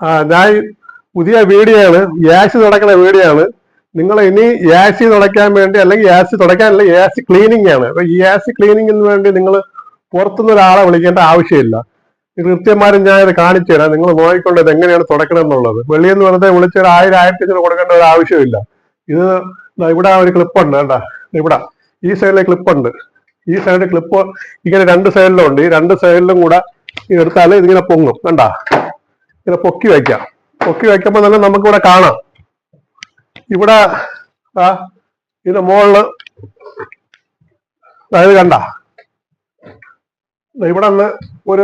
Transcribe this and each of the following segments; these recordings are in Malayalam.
ആ ഞാൻ പുതിയ വീഡിയോ ആണ് യാസി തുടക്കുന്ന വീഡിയോ ആണ് നിങ്ങൾ ഇനി യാസി തുടയ്ക്കാൻ വേണ്ടി അല്ലെങ്കിൽ യാസി തുടയ്ക്കാനല്ല യാസി ക്ലീനിങ് ആണ്. അപ്പൊ ഈ യാസി ക്ലീനിങ്ങിന് വേണ്ടി നിങ്ങൾ പുറത്തുനിന്ന് ഒരാളെ വിളിക്കേണ്ട ആവശ്യമില്ല. ഇത് കൃത്യമായും ഞാൻ ഇത് കാണിച്ചു തരാം. നിങ്ങൾ നോക്കിക്കൊണ്ട് ഇത് എങ്ങനെയാണ് തുടക്കണം എന്നുള്ളത് വെളിയിൽ നിന്ന് വെറുതെ വിളിച്ച് ഒരു ആയിരം ആയിരത്തി അഞ്ഞൂറ് കൊടുക്കേണ്ട ഒരു ആവശ്യമില്ല. ഇത് ഇവിടെ ഒരു ക്ലിപ്പുണ്ട് കേട്ടാ ഇവിടെ. ഈ സൈഡിലെ ക്ലിപ്പുണ്ട് ഈ സൈഡിൽ ക്ലിപ്പ് ഇങ്ങനെ രണ്ട് സൈഡിലും ഉണ്ട്. ഈ രണ്ട് സൈഡിലും കൂടെ എടുത്താൽ ഇതിങ്ങനെ പൊങ്ങും. കണ്ടാ? ഇങ്ങനെ പൊക്കി വയ്ക്കാം. പൊക്കി വയ്ക്കുമ്പോൾ തന്നെ നമുക്കിവിടെ കാണാം. ഇവിടെ ആ ഇത് മുകളിൽ അതായത് കണ്ട? ഇവിടെ നിന്ന് ഒരു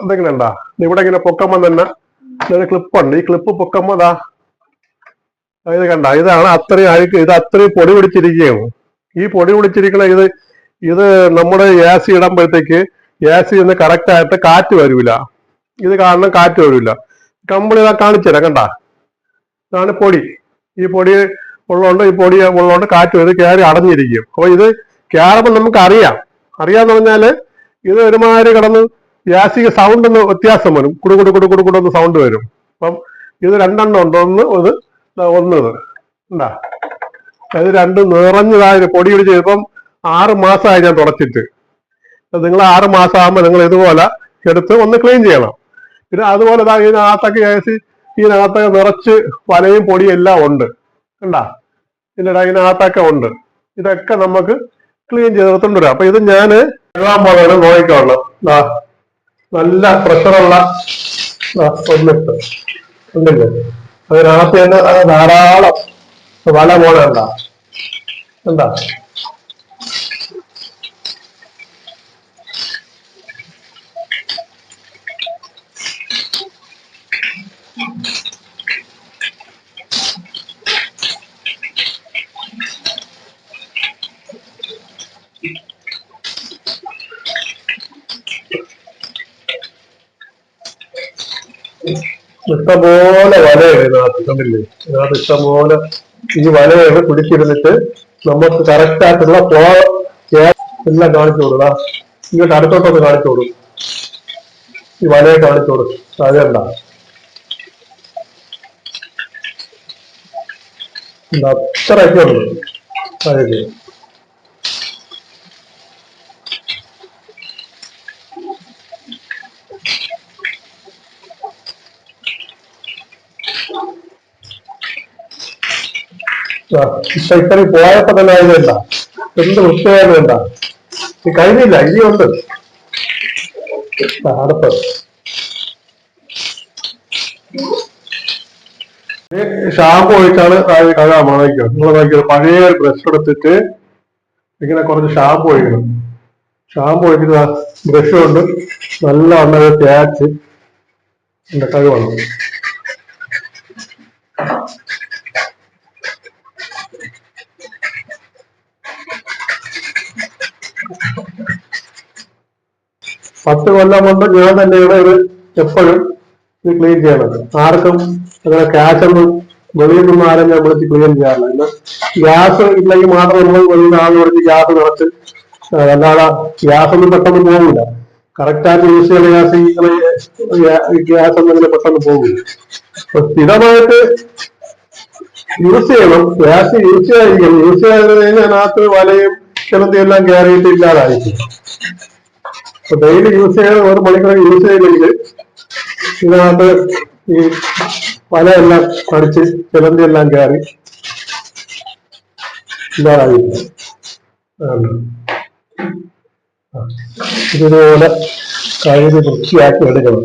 എന്തെങ്കിലും ഉണ്ടാ? ഇവിടെ ഇങ്ങനെ പൊക്കുമ്പോൾ തന്നെ ഒരു ക്ലിപ്പുണ്ട്. ഈ ക്ലിപ്പ് പൊക്കുമ്പോൾ അതാ ഇത് കണ്ട? ഇതാണ് അത്രയും അഴുക്ക്. ഇത് അത്രയും പൊടി പിടിച്ചിരിക്കുകയാണ്. ഈ പൊടി പിടിച്ചിരിക്കണ ഇത് ഇത് നമ്മുടെ ഏസി ഇടുമ്പോഴത്തേക്ക് ഏസി ഒന്ന് കറക്റ്റ് ആയിട്ട് കാറ്റ് വരില്ല ഇത് കാരണം കാറ്റ് വരൂല. കമ്പിളി ഇതാ കാണിച്ചുതരാം കണ്ട? ഇതാണ് പൊടി. ഈ പൊടി ഉള്ളതുകൊണ്ട് ഈ പൊടി ഉള്ളതുകൊണ്ട് കാറ്റ് വരും കയറി അടഞ്ഞിരിക്കും. അപ്പൊ ഇത് കയറുമ്പോൾ നമുക്ക് അറിയാം അറിയാന്ന് പറഞ്ഞാൽ ഇത് ഒരുമാതിരി കിടന്ന് യാസിക സൗണ്ട് ഒന്ന് വ്യത്യാസം വരും. കുടുകുടു കുടു കുടു കുടു കുടു സൗണ്ട് വരും. അപ്പം ഇത് രണ്ടെണ്ണം ഉണ്ട്. ഒന്ന് ഇത് ഒന്നത്. ഒന്ന് ഇത് ഉണ്ടാ അത് രണ്ടും നിറഞ്ഞതായ പൊടി പിടിച്ച് ഇപ്പം ആറ് മാസമായി ഞാൻ തുടച്ചിട്ട്. നിങ്ങൾ ആറ് മാസം ആകുമ്പോൾ നിങ്ങൾ ഇതുപോലെ എടുത്ത് ഒന്ന് ക്ലീൻ ചെയ്യണം. പിന്നെ അതുപോലെ ഇതാ ഇതിനകത്തൊക്കെ ഏകദേശം ഇതിനകത്തൊക്കെ നിറച്ച് വലയും പൊടിയും എല്ലാം ഉണ്ട്. കണ്ടാ? ഇതിന്റെ ഇതിനകത്തൊക്കെ ഉണ്ട്. ഇതൊക്കെ നമുക്ക് ക്ലീൻ ചെയ്തെടുത്തോണ്ട് വരാം. അപ്പൊ ഇത് ഞാൻ വെള്ളം പോലെയാണ് നോക്കിക്കോളണം. നല്ല പ്രഷറുള്ള ഒന്നിട്ട്. ഉണ്ടല്ലേ അതിനകത്ത് തന്നെ ധാരാളം വല പോലെ ഉണ്ടാ എന്താ ഇഷ്ടംപോലെ വലയാണ് ഇതിനകത്ത് കണ്ടില്ലേ? ഇതിനകത്ത് ഇഷ്ടംപോലെ ഈ വലയാണ് പിടിച്ചിരുന്നിട്ട് നമുക്ക് കറക്റ്റ് ആയിട്ടുള്ള പോ എല്ലാം കാണിച്ചു കൊടുക്കുക ഇങ്ങോട്ട് അടുത്തോട്ടൊന്ന് കാണിച്ചു കൊടുക്കും. ഈ വലയെ കാണിച്ചു കൊടുക്കും. അതേണ്ട അത്രയൊക്കെ ഉള്ളു. അതെ ഇത്രയും പോയപ്പോ എന്ത് വൃത്തിയായത് വേണ്ട. ഇത് ഷാമ്പു ഒഴിച്ചാണ് കഴുകാൻ മണയ്ക്കുക നിങ്ങൾ നോക്കിയത് പഴയ ഒരു ബ്രഷ് എടുത്തിട്ട് ഇങ്ങനെ കുറച്ച് ഷാമ്പു ഒഴിക്കണം. ഷാമ്പു ഒഴിക്കുന്ന ബ്രഷ് കൊണ്ട് നല്ല വണ്ണത് തേച്ച് എന്റെ കഴുകണം. പത്ത് കൊല്ലം കൊണ്ട് ഞാൻ തന്നെയാണ് ഇത് എപ്പോഴും ഇത് ക്ലീൻ ചെയ്യണത്. ആർക്കും അങ്ങനെ ക്യാഷ് ഒന്നും വെളിയിൽ നിന്നും ആരും ഞാൻ വിളിച്ച് ക്ലീൻ ചെയ്യാറില്ല. എന്നാൽ ഗ്യാസ് ഇല്ലെങ്കിൽ മാത്രം നമ്മൾ വെളിയിൽ നിന്ന് ആൾ വിളിച്ച് ഗ്യാസ് നിറച്ച് അല്ലാതെ ഗ്യാസ് ഒന്നും പെട്ടെന്ന് പോകില്ല കറക്റ്റായിട്ട് യൂസ് ചെയ്യുന്ന ഗ്യാസ് ഗ്യാസ് ഒന്നും അങ്ങനെ പെട്ടെന്ന് പോകില്ല അപ്പൊ സ്ഥിരമായിട്ട് യൂസ് ചെയ്യണം. ഗ്യാസ് യൂസ് ചെയ്യാതിരിക്കണം. യൂസ് ചെയ്യാതെ കഴിഞ്ഞാൽ അതിനകത്ത് വലയും കിണത്തിയെല്ലാം കയറിയിട്ട് ഇല്ലാതായിരിക്കും. ഡെയിലി യൂസ് ചെയ്യാൻ ഒരു മണിക്കൂർ യൂസ് ചെയ്തില്ലെങ്കിൽ ഇതിനകത്ത് ഈ വലയെല്ലാം കടിച്ച് ചിലന്തി എല്ലാം കയറി. ഇതുപോലെ കഴുകി വൃത്തിയാക്കി എടുക്കണം.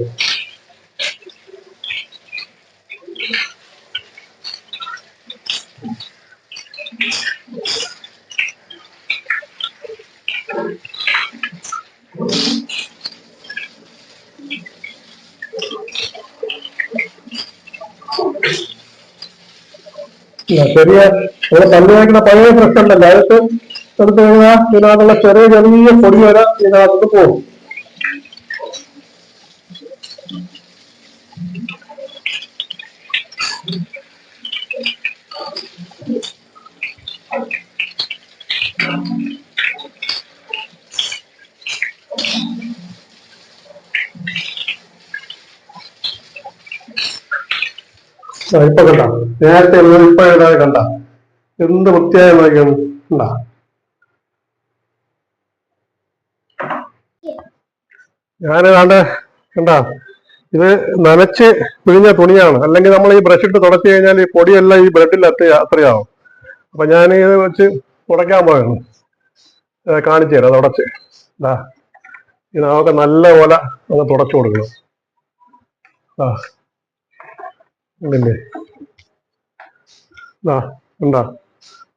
ചെറിയ നമ്മൾ കണ്ണു പഴയ പ്രശ്നം ഉണ്ടല്ലോ അതൊക്കെ കഴിഞ്ഞാൽ ഇതിനകത്തുള്ള ചെറിയ ചെറിയ പൊടി വരെ ഇതിനകത്ത് പോകും. ഇപ്പൊ കേട്ടോ നേരത്തെ ഉള്ളത് ഇപ്പൊ എഴുതാതെ കണ്ട. എന്ത് വൃത്തിയായ നോക്കിയാണ് കണ്ട. ഞാനേതാണ്ട് കണ്ട ഇത് നനച്ച് പിഴിഞ്ഞ തുണിയാണ്. അല്ലെങ്കിൽ നമ്മൾ ഈ ബ്രഷ് ഇട്ട് തുടച്ചു കഴിഞ്ഞാൽ ഈ പൊടിയെല്ലാം ഈ ബ്രെഡിൽ അത്ര അത്രയാവും. അപ്പൊ ഞാൻ ഇത് വെച്ച് തുടയ്ക്കാൻ പോയാണ് കാണിച്ചു തരാം തുടച്ച്. ഇതാ ഇത് നമുക്ക് നല്ല പോലെ അങ്ങ് തുടച്ചു കൊടുക്കണം. ആ ഉണ്ടല്ലേ ഉണ്ടാ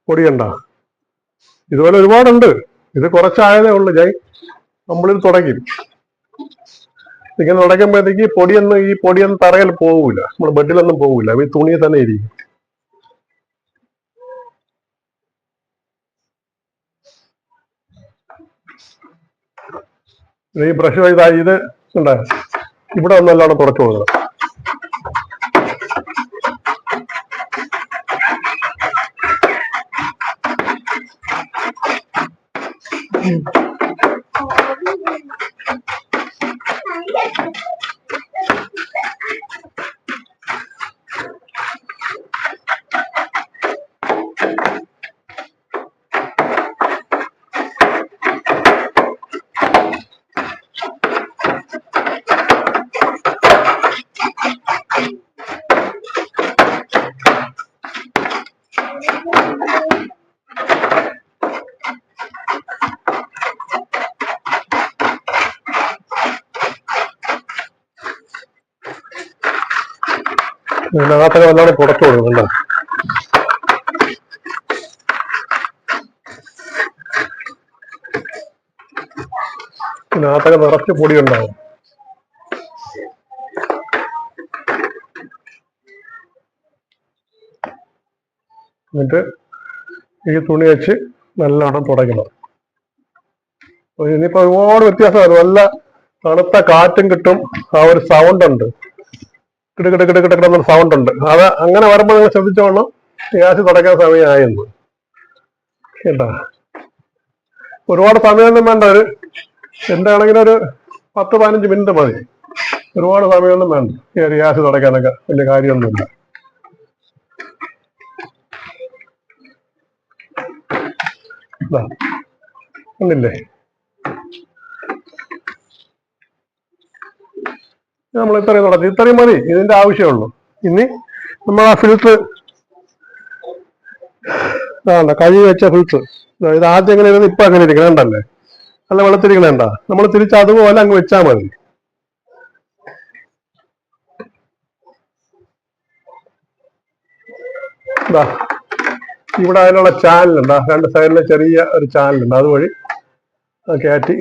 പൊടി ഉണ്ടാ ഇതുപോലെ ഒരുപാടുണ്ട്. ഇത് കുറച്ചായതേ ഉള്ളൂ ജയ്. നമ്മളിത് തുടങ്ങി ഇങ്ങനെ തുടങ്ങുമ്പോഴത്തേക്ക് പൊടിയൊന്നും ഈ പൊടിയൊന്നും തറയിൽ പോകൂല നമ്മൾ ബെഡിലൊന്നും പോകൂല ഈ തുണിയിൽ തന്നെ ഇരിക്കും. ഇത് ഈ ബ്രഷ് ചെയ്താൽ ഇത് ഉണ്ട് ഇവിടെ ഒന്നല്ലാണ്ട് നല്ലോണം തുടച്ചു കൊടുക്കണം. ഇതിനകത്തൊക്കെ നല്ലോണം പുറത്തു കൊടുക്കുന്നുണ്ടോ ഇതിനകത്തൊക്കെ നിറച്ച് പൊടി ഉണ്ടാവും. എന്നിട്ട് ഈ തുണി വെച്ച് നല്ലോണം തുടയ്ക്കണം അപ്പൊ ഇനിയിപ്പോ ഒരുപാട് വ്യത്യാസമാണ് നല്ല തണുത്ത കാറ്റും കിട്ടും. ആ ഒരു സൗണ്ട് ഉണ്ട്. കിടക്കിട കിട കിട കിട കിടന്നൊരു സൗണ്ട് ഉണ്ട്. അത് അങ്ങനെ വരുമ്പോൾ നിങ്ങൾ ശ്രദ്ധിച്ചോളണം. ഗ്യാസ് തുടയ്ക്കാൻ സമയമായെന്ന്. കേട്ടാ? ഒരുപാട് സമയമൊന്നും വേണ്ട. ഒരു എന്താണെങ്കിലും ഒരു പത്ത് പതിനഞ്ച് മിനിറ്റ് മതി. ഒരുപാട് സമയമൊന്നും വേണ്ട. ഗ്യാസ് തുടയ്ക്കാനൊക്കെ വലിയ കാര്യമൊന്നുമില്ല. കണ്ടില്ലേ? നമ്മൾ ഇത്രയും തുടങ്ങി. ഇത്രയും മതി ഇതിന്റെ ആവശ്യമുള്ളൂ ഇനി നമ്മൾ ആ ഫിൽറ്റർ വേണ്ട കഴുകി വെച്ച ഫിൽറ്റർ ഇത് ആദ്യം എങ്ങനെ ഇരുന്ന് ഇപ്പൊ അങ്ങനെ ഇരിക്കണം ഉണ്ടല്ലേ നല്ല വെള്ളത്തിരിക്കണേണ്ട നമ്മൾ തിരിച്ച് അതുപോലെ അങ്ങ് വെച്ചാൽ മതി. ഇതാ ഇവിടെ അതിനുള്ള ചാനലുണ്ട്. രണ്ട് സൈഡിലെ ചെറിയ ഒരു ചാനലുണ്ട്. അതുവഴി അത് കയറ്റി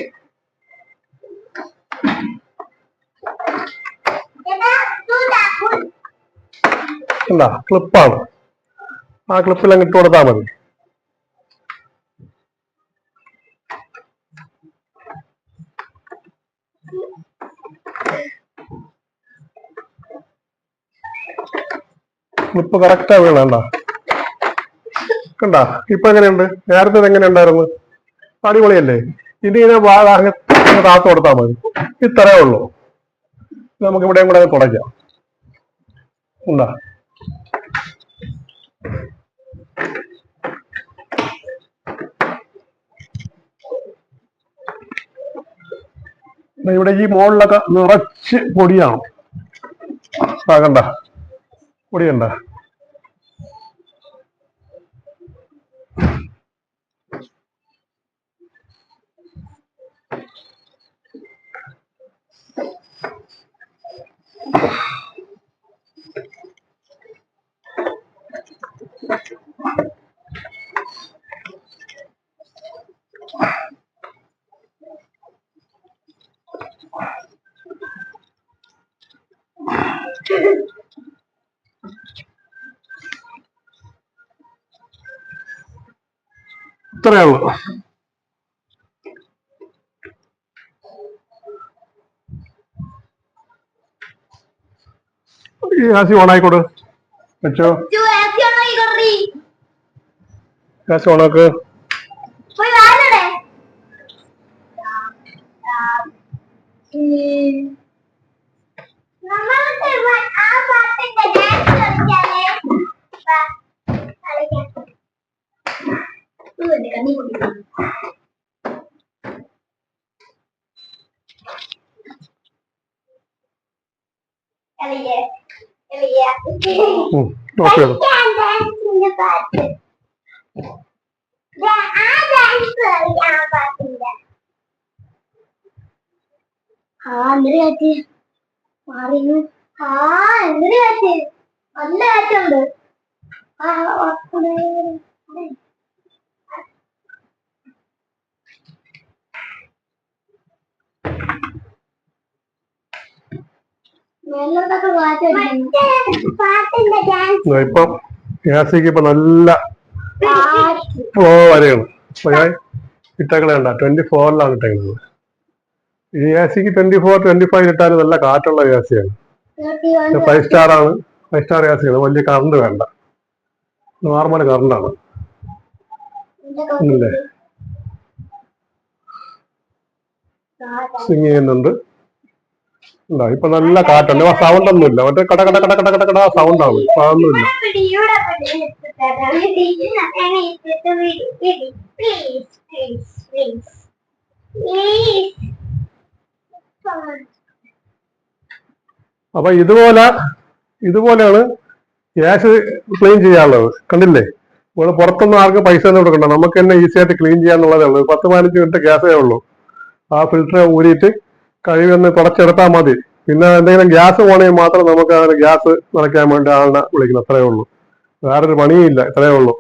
എന്താ ക്ലിപ്പാണ് ആ ക്ലിപ്പിൽ അങ്ങ് ഇട്ട് കൊടുത്താൽ മതി. ക്ലിപ്പ് കറക്റ്റാ വീണണ്ട കണ്ട? ഇപ്പൊ എങ്ങനെയുണ്ട്? നേരത്തെ എങ്ങനെ ഉണ്ടായിരുന്നു? അടിപൊളിയല്ലേ? ഇനി ഇതിനെ അങ്ങ് താത്ത് കൊടുത്താൽ മതി. ഇത്രേ ഉള്ളൂ. നമുക്ക് ഇവിടെയും കൂടെ തുടയ്ക്കാം. ഉണ്ടാ? ഇവിടെ ഈ മുകളിലൊക്കെ നിറച്ച് പൊടിയാണ്. ആ കണ്ട? പൊടിയുണ്ട? ഇത്രയേ ഉള്ളൂ. ഈ ഗ്യാസ് ഓണായിക്കോട് വെച്ചോ. ആസി ഓണാക്ക് നമ്മൾക്ക് എന്തൊരു കാറ്റ് നല്ല കാറ്റുണ്ട് ആ ഇപ്പം ഗ്യാസിക്ക് ഇപ്പൊ നല്ല ഓ വരെയാണ് അപ്പൊ ഞാൻ ഇട്ടേക്കണ കണ്ട ട്വന്റി ഫോറിലാണ് ഇട്ടേക്കുന്നത് ഈ ഗ്യാസിക്ക് ട്വന്റി ഫോർ ട്വന്റി ഫൈവ് ഇട്ടാലും നല്ല കാറ്റുള്ള ഗ്യാസിയാണ് ഫൈവ് സ്റ്റാർ ആണ്. ഫൈവ് സ്റ്റാർ ഗ്യാസിയാണ് വലിയ കറണ്ട് വേണ്ട. നോർമൽ കറണ്ടാണ് ഇല്ലേ? സ്വിങ് ചെയ്യുന്നുണ്ട്. ഉണ്ടോ ഇപ്പൊ നല്ല കാറ്റുണ്ട് സൗണ്ട് ഒന്നുമില്ല. മറ്റേ കട കട കട കട കട കട സൗണ്ട് ആണ്. ഇപ്പൊ അതൊന്നുമില്ല അപ്പൊ ഇതുപോലെ ഇതുപോലെയാണ് ക്യാഷ് ക്ലീൻ ചെയ്യാനുള്ളത്. കണ്ടില്ലേ? നമ്മൾ പുറത്തൊന്നും ആർക്കും പൈസ ഒന്നും കൊടുക്കണ്ട. നമുക്ക് തന്നെ ഈസി ആയിട്ട് ക്ലീൻ ചെയ്യാന്നുള്ളതേ ഉള്ളൂ. പത്ത് പതിനഞ്ച് മിനിറ്റ് ഗ്യാസേ ഉള്ളൂ. ആ ഫിൽറ്റർ ഊരിയിട്ട് കഴുകി പടച്ചെടുത്താൽ മതി. പിന്നെ എന്തെങ്കിലും ഗ്യാസ് പോകണമെങ്കിൽ മാത്രം നമുക്ക് അങ്ങനെ ഗ്യാസ് നിറയ്ക്കാൻ വേണ്ടി ആളിനെ വിളിക്കണം. അത്രേ ഉള്ളൂ. വേറൊരു പണിയും ഇല്ല. ഇത്രേ ഉള്ളൂ.